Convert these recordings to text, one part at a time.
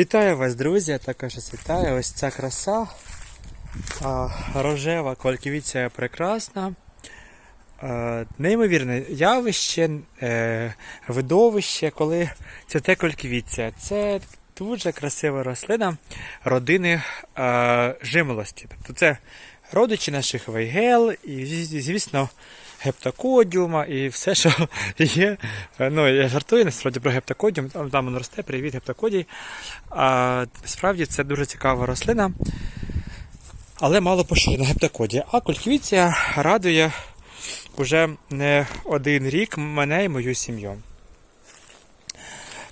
Вітаю вас, друзі! Також вітаю. Ось ця краса. А, рожева кольківіця прекрасна. Е, Неймовірне явище, е, видовище, коли цвіте кольківіця. Це дуже красива рослина родини е, жимолості. Тобто це родичі наших вейгел і, звісно, гептокодіума і все, що є. Ну, я жартую насправді про гептокодіум, там, він росте, привіт, гептокодій. А, справді це дуже цікава рослина, але мало поширена гептокодія. А кольківіція радує уже не один рік мене і мою сім'ю.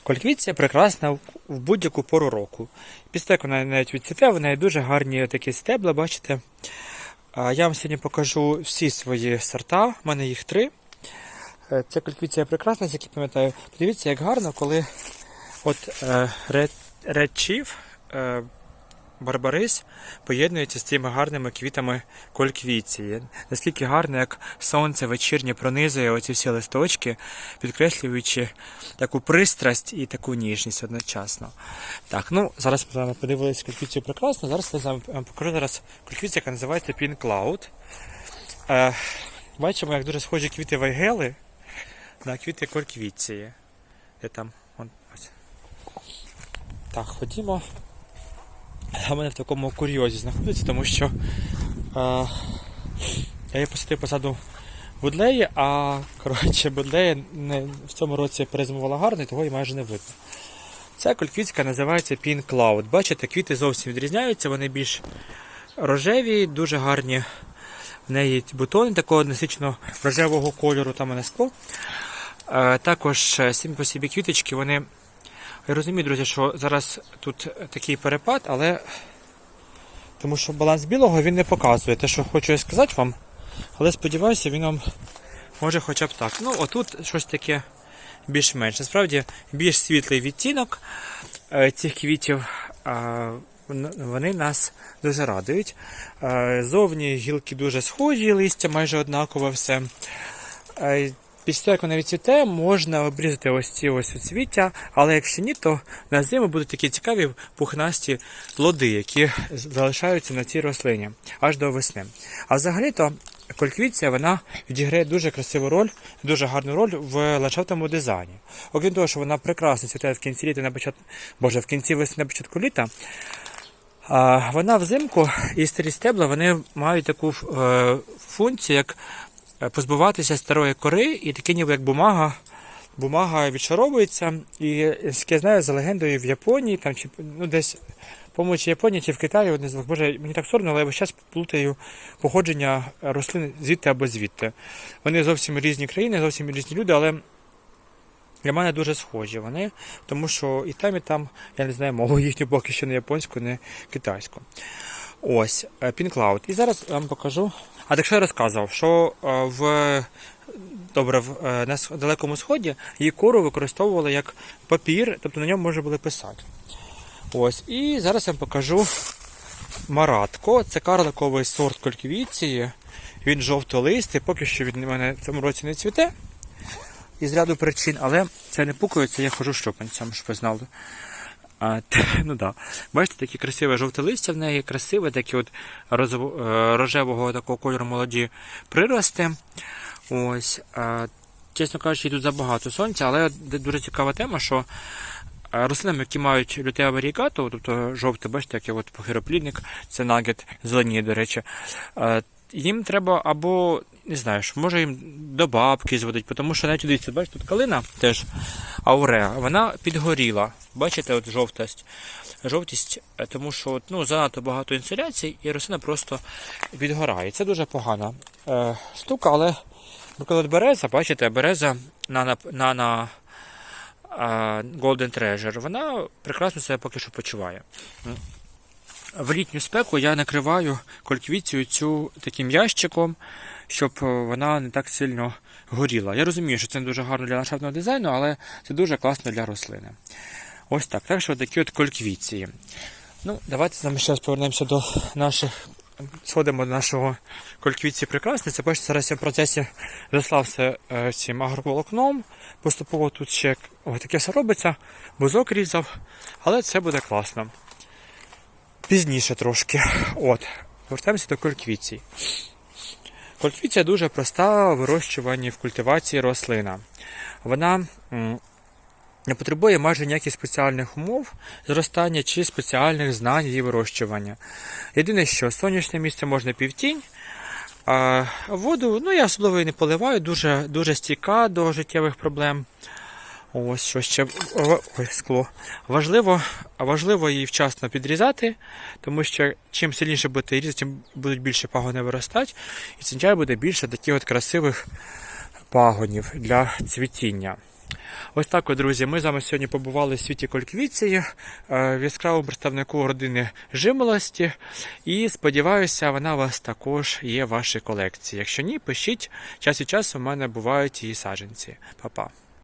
Кольквіція прекрасна в будь-яку пору року. Після того, як вона навіть відцвіте, в неї дуже гарні такі стебла, бачите. Я вам сьогодні покажу всі свої сорта, в мене їх три. Е, Ця кольквіція прекрасна, як які пам'ятаю. Подивіться, як гарно, коли от е, Барбарис поєднується з цими гарними квітами кольквіції. Наскільки гарно, як сонце вечірнє пронизує оці всі листочки, підкреслюючи таку пристрасть і таку ніжність одночасно. Так, ну зараз ми з вами подивилися кольквіцію прекрасно. Зараз я вам покажу зараз кольквіція, яка називається Pink Cloud. Е, бачимо, як дуже схожі квіти вайгели на квіти кольквіції. Де там? Ось. Так, ходімо. А мене в такому курйозі знаходиться, тому що е, я її посадив посаду будлеї, а коротше, будлея не, в цьому році перезимувала гарно, і того її майже не видно. Ця кольквітка називається Pink Cloud. Бачите, квіти зовсім відрізняються, вони більш рожеві, дуже гарні. В неї бутони такого насичено рожевого кольору, там НСПО. Е, також е, самі по собі квіточки, вони я розумію, друзі, що зараз тут такий перепад, але тому що баланс білого він не показує те, що хочу я сказати вам. Але сподіваюся, він вам може хоча б так. Ну, отут щось таке більш-менш. Насправді більш світлий відтінок е, цих квітів. е, Вони нас дуже радують. Е, Зовні гілки дуже схожі, листя майже однакове все. Після того, як вона відцвіте, можна обрізати ось ці ось оцвіття, але якщо ні, то на зиму будуть такі цікаві пухнасті плоди, які залишаються на цій рослині аж до весни. А взагалі-то кольквіція вона відіграє дуже красиву роль, дуже гарну роль в ландшафтному дизайні. Окрім того, що вона прекрасно цвітає в кінці літа на початку, боже, в кінці весни на початку літа. Вона взимку і старі стебла вони мають таку е, функцію, як позбуватися старої кори, і таке ніби як бумага. Бумага відшаровується, і як я знаю, за легендою в Японії, там чи ну десь по-моєму, чи Японії, чи в Китаї, одне з двох. Боже, мені так соромно, але я час плутаю походження рослин звідти або звідти. Вони зовсім різні країни, зовсім різні люди, але для мене дуже схожі вони, тому що і там, і там, я не знаю мову їхню поки що не японську, не китайську. Ось, е, Pink Cloud. І зараз вам покажу. А так що я розказував, що е, в добре, в е, на далекому сході її кору використовували як папір, тобто на ньому можна було писати. Ось, і зараз я вам покажу маратко. Це карликовий сорт кольквіції. Він жовтолистий, поки що він мене в цьому році не цвіте. Із ряду причин, але це не пукається, я хожу щопанцям, щоб ви знали. А, т- ну да. Бачите, такі красиве жовте листя в неї, красиве, такі от розово- е, рожевого такого кольору молоді прирости. Ось. А, чесно кажучи, тут забагато сонця, але дуже цікава тема, що е, рослинам, які мають лютеа варігату, тобто жовте, бачите, як от похироплідник, це нагет, зелені, до речі. Їм треба або, не знаю, може їм до бабки зводить, тому що навіть дивіться, бачите, тут калина теж ауреа, вона підгоріла. Бачите, от жовтість. Жовтість, е, тому що от, ну, занадто багато інсоляцій, і рослина просто відгорає. Це дуже погана е, штука, але наприклад, береза, бачите, береза на, на, на, на е, Golden Treasure, вона прекрасно себе поки що почуває. В літню спеку я накриваю кольквіцію цю таким ящиком, щоб е, вона не так сильно горіла. Я розумію, що це не дуже гарно для ландшафтного дизайну, але це дуже класно для рослини. Ось так. Так що такі от кольквіції. Ну, давайте з вами повернемося до наших сходимо до нашого кольквіці прекрасний. Це бачите, зараз я в процесі заслався е, цим агроволокном. Поступово тут ще таке все робиться, бузок різав, але це буде класно. Пізніше трошки. От, повертаємося до кольквіцій. Кольквіція дуже проста у вирощуванні в культивації рослина. Вона не потребує майже ніяких спеціальних умов зростання чи спеціальних знань її вирощування. Єдине, що сонячне місце можна півтінь, а воду ну, я особливо і не поливаю, дуже, дуже стійка до життєвих проблем. Ось що ще ой, скло. Важливо, важливо її вчасно підрізати, тому що чим сильніше будете різати, тим будуть більше пагони виростати, і цінчай буде більше таких от красивих пагонів для цвітіння. Ось так, от, друзі, ми з вами сьогодні побували в світі кольквіції, е, в яскравому представнику родини жимолості. І сподіваюся, вона у вас також є в вашій колекції. Якщо ні, пишіть. Час від часу в мене бувають її саджанці. Па-па.